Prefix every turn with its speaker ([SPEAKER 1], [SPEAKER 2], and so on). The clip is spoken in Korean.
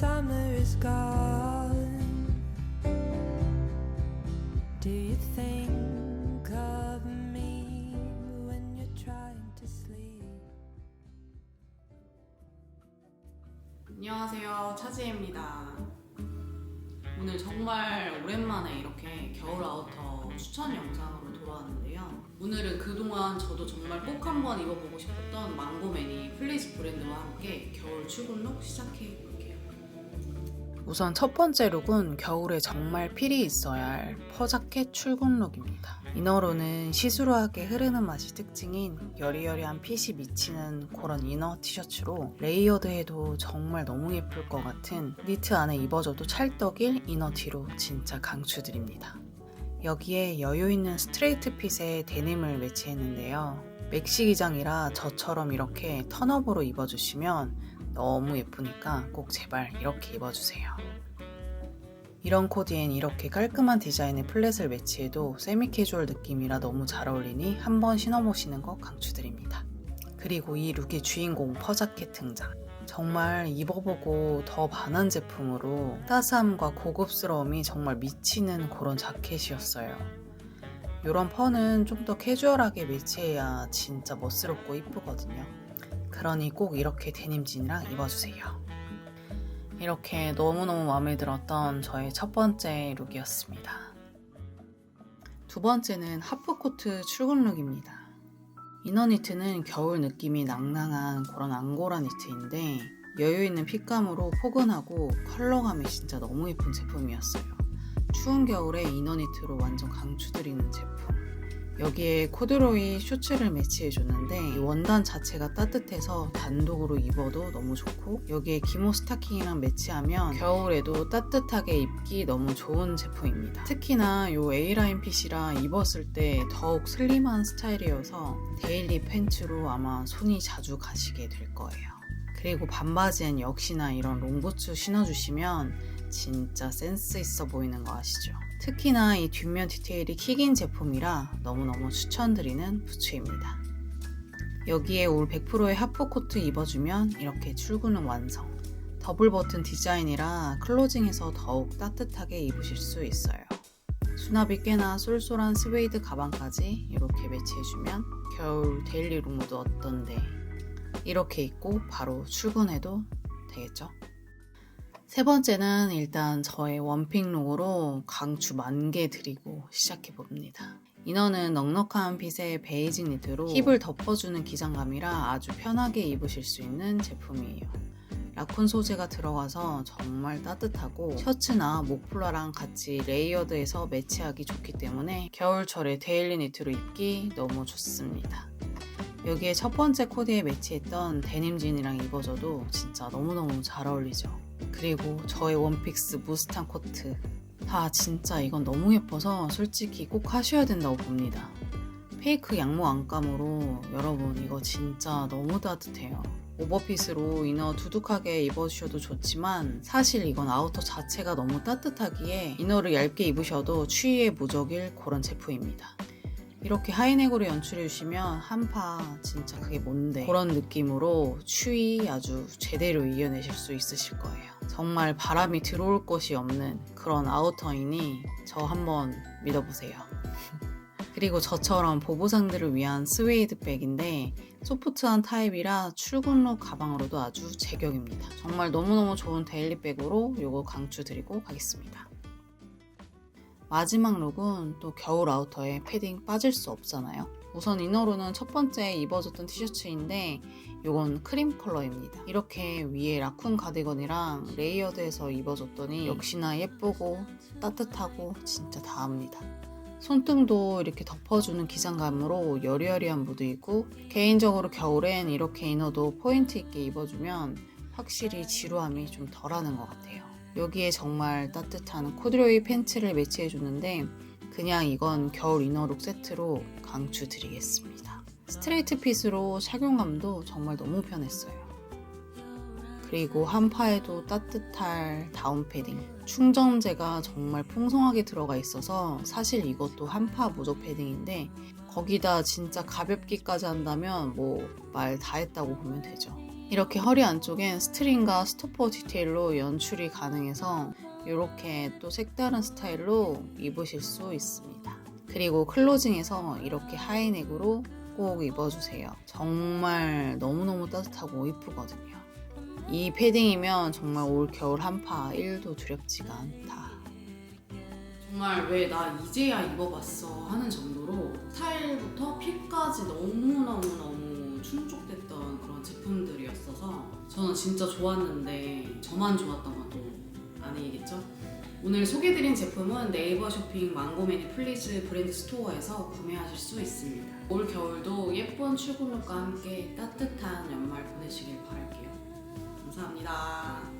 [SPEAKER 1] is gone. Do you think of me when you're trying to sleep?
[SPEAKER 2] 안녕하세요. 차지혜입니다. 오늘 정말 오랜만에 이렇게 겨울 아우터 추천 영상으로 돌아왔는데요. 오늘은 그동안 저도 정말 꼭 한번 입어보고 싶었던 망고맨이 플리즈 브랜드와 함께 겨울 출근룩 시작해. 우선 첫 번째 룩은 겨울에 정말 필히 있어야 할 퍼자켓 출근 룩입니다. 이너로는 시스루하게 흐르는 맛이 특징인 여리여리한 핏이 미치는 그런 이너 티셔츠로 레이어드해도 정말 너무 예쁠 것 같은 니트 안에 입어줘도 찰떡일 이너 티로 진짜 강추드립니다. 여기에 여유 있는 스트레이트 핏의 데님을 매치했는데요. 맥시 기장이라 저처럼 이렇게 턴업으로 입어주시면 너무 예쁘니까 꼭 제발 이렇게 입어주세요. 이런 코디엔 이렇게 깔끔한 디자인의 플랫을 매치해도 세미 캐주얼 느낌이라 너무 잘 어울리니 한번 신어보시는 거 강추드립니다. 그리고 이 룩의 주인공 퍼자켓 등장. 정말 입어보고 더 반한 제품으로 따스함과 고급스러움이 정말 미치는 그런 자켓이었어요. 이런 펄은 좀 더 캐주얼하게 매치해야 진짜 멋스럽고 이쁘거든요. 그러니 꼭 이렇게 데님진이랑 입어주세요. 이렇게 너무너무 마음에 들었던 저의 첫 번째 룩이었습니다. 두 번째는 하프코트 출근 룩입니다. 이너 니트는 겨울 느낌이 낭낭한 그런 앙고라 니트인데 여유 있는 핏감으로 포근하고 컬러감이 진짜 너무 예쁜 제품이었어요. 추운 겨울에 이너 니트로 완전 강추드리는 제품. 여기에 코드로이 쇼츠를 매치해 줬는데 이 원단 자체가 따뜻해서 단독으로 입어도 너무 좋고 여기에 기모 스타킹이랑 매치하면 겨울에도 따뜻하게 입기 너무 좋은 제품입니다. 특히나 이 A라인 핏이라 입었을 때 더욱 슬림한 스타일이어서 데일리 팬츠로 아마 손이 자주 가시게 될 거예요. 그리고 반바지엔 역시나 이런 롱부츠 신어주시면 진짜 센스 있어 보이는 거 아시죠? 특히나 이 뒷면 디테일이 킥인 제품이라 너무너무 추천드리는 부츠입니다. 여기에 올 100%의 하프 코트 입어주면 이렇게 출근은 완성. 더블 버튼 디자인이라 클로징에서 더욱 따뜻하게 입으실 수 있어요. 수납이 꽤나 쏠쏠한 스웨이드 가방까지 이렇게 매치해주면 겨울 데일리 룩 모드 어떤데 이렇게 입고 바로 출근해도 되겠죠? 세 번째는 일단 저의 원픽 룩으로 강추 만개 드리고 시작해 봅니다. 이너는 넉넉한 핏의 베이직 니트로 힙을 덮어주는 기장감이라 아주 편하게 입으실 수 있는 제품이에요. 라쿤 소재가 들어가서 정말 따뜻하고 셔츠나 목플라랑 같이 레이어드해서 매치하기 좋기 때문에 겨울철에 데일리 니트로 입기 너무 좋습니다. 여기에 첫 번째 코디에 매치했던 데님진이랑 입어줘도 진짜 너무너무 잘 어울리죠. 그리고 저의 원픽스 무스탕 코트. 아, 진짜 이건 너무 예뻐서 솔직히 꼭 하셔야 된다고 봅니다. 페이크 양모 안감으로 여러분 이거 진짜 너무 따뜻해요. 오버핏으로 이너 두둑하게 입어주셔도 좋지만 사실 이건 아우터 자체가 너무 따뜻하기에 이너를 얇게 입으셔도 추위에 무적일 그런 제품입니다. 이렇게 하이넥으로 연출해 주시면 한파 진짜 그게 뭔데 그런 느낌으로 추위 아주 제대로 이겨내실 수 있으실 거예요. 정말 바람이 들어올 것이 없는 그런 아우터이니 저 한번 믿어보세요. 그리고 저처럼 보부상들을 위한 스웨이드 백인데 소프트한 타입이라 출근룩 가방으로도 아주 제격입니다. 정말 너무너무 좋은 데일리 백으로 이거 강추드리고 가겠습니다. 마지막 룩은 또 겨울 아우터에 패딩 빠질 수 없잖아요. 우선 이너로는 첫 번째 입어줬던 티셔츠인데 이건 크림 컬러입니다. 이렇게 위에 라쿤 가디건이랑 레이어드해서 입어줬더니 역시나 예쁘고 따뜻하고 진짜 다합니다. 손등도 이렇게 덮어주는 기장감으로 여리여리한 무드이고 개인적으로 겨울엔 이렇게 이너도 포인트 있게 입어주면 확실히 지루함이 좀 덜하는 것 같아요. 여기에 정말 따뜻한 코드로이 팬츠를 매치해 줬는데 그냥 이건 겨울 이너룩 세트로 강추 드리겠습니다. 스트레이트 핏으로 착용감도 정말 너무 편했어요. 그리고 한파에도 따뜻할 다운 패딩. 충전재가 정말 풍성하게 들어가 있어서 사실 이것도 한파 무적 패딩인데 거기다 진짜 가볍기까지 한다면 뭐 말 다 했다고 보면 되죠. 이렇게 허리 안쪽엔 스트링과 스토퍼 디테일로 연출이 가능해서 이렇게 또 색다른 스타일로 입으실 수 있습니다. 그리고 클로징에서 이렇게 하이넥으로 꼭 입어주세요. 정말 너무너무 따뜻하고 이쁘거든요. 이 패딩이면 정말 올 겨울 한파 1도 두렵지가 않다. 정말 왜 나 이제야 입어봤어 하는 정도로 스타일부터 핏까지 너무너무너무 저는 진짜 좋았는데 저만 좋았던 건 또 아니겠죠? 오늘 소개드린 제품은 네이버 쇼핑 망고메니 플리즈 브랜드 스토어에서 구매하실 수 있습니다. 올 겨울도 예쁜 출근룩과 함께 따뜻한 연말 보내시길 바랄게요. 감사합니다.